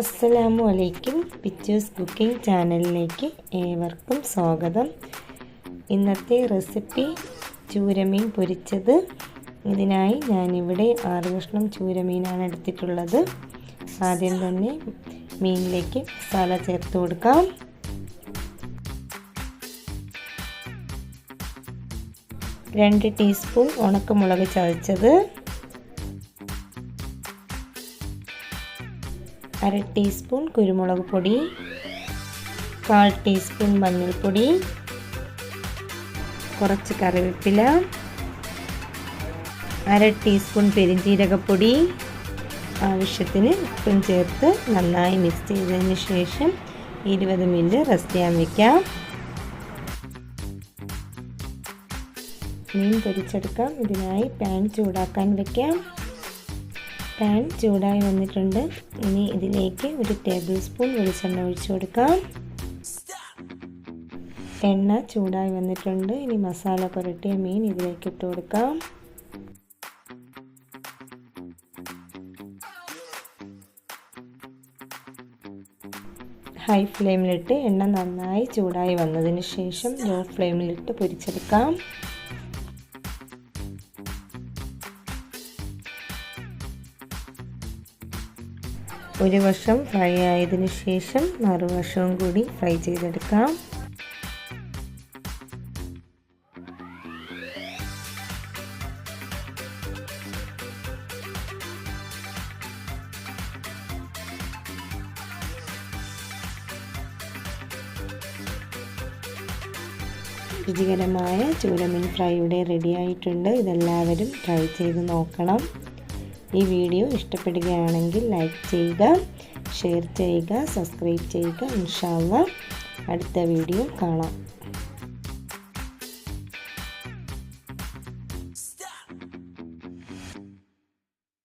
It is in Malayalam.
അസ്സലാമു അലൈക്കും പിച്ചൂസ് കുക്കിംഗ് ചാനലിലേക്ക് ഏവർക്കും സ്വാഗതം. ഇന്നത്തെ റെസിപ്പി ചൂരമീൻ പൊരിച്ചത്. ഇതിനായി ഞാനിവിടെ ആറ് കഷ്ണം ചൂരമീനാണ് എടുത്തിട്ടുള്ളത്. ആദ്യം തന്നെ മീനിലേക്ക് മസാല ചേർത്ത് കൊടുക്കാം. രണ്ട് ടീസ്പൂൺ ഉണക്കമുളക് ചതച്ചത്. അര ടീസ്പൂൺ കുരുമുളക് പൊടി കാൽ ടീസ്പൂൺ മഞ്ഞൾപ്പൊടി കുറച്ച് കറിവേപ്പില അര ടീസ്പൂൺ പെരിഞ്ജീരകപ്പൊടി. ആവശ്യത്തിന് ഉപ്പും ചേർത്ത് നന്നായി മിക്സ് ചെയ്തതിന് ശേഷം ഇരുപത് മിനിറ്റ് റെസ്റ്റ് ചെയ്യാൻ വയ്ക്കാം മീൻ പൊരിച്ചെടുക്കാം. ഇതിനായി പാൻ ചൂടാക്കാൻ വയ്ക്കാം പാൻ ചൂടായി വന്നിട്ടുണ്ട്. ഇനി ഇതിലേക്ക് ഒരു ടേബിൾ സ്പൂൺ വെളിച്ചെണ്ണ ഒഴിച്ചു കൊടുക്കാം. എണ്ണ ചൂടായി വന്നിട്ടുണ്ട്. ഇനി മസാല പുരട്ടിയ മീൻ ഇതിലേക്ക് ഇട്ട് കൊടുക്കാം. ഹൈ ഫ്ലെയിമിലിട്ട് എണ്ണ നന്നായി ചൂടായി വന്നതിന് ശേഷം ലോ ഫ്ലെയിമിലിട്ട് പൊരിച്ചെടുക്കാം. ഒരു വശം ഫ്രൈ ആയതിനു ശേഷം മറുവശവും കൂടി ഫ്രൈ ചെയ്തെടുക്കാം. രുചികരമായ ചൂരമീൻ ഫ്രൈ ഇവിടെ റെഡി ആയിട്ടുണ്ട്. ഇതെല്ലാവരും ട്രൈ ചെയ്ത് നോക്കണം. ഈ വീഡിയോ ഇഷ്ടപ്പെടുകയാണെങ്കിൽ ലൈക്ക് ചെയ്യുക ഷെയർ ചെയ്യുക സബ്സ്ക്രൈബ് ചെയ്യുക. ഇൻഷാല്ല അടുത്ത വീഡിയോ കാണാം.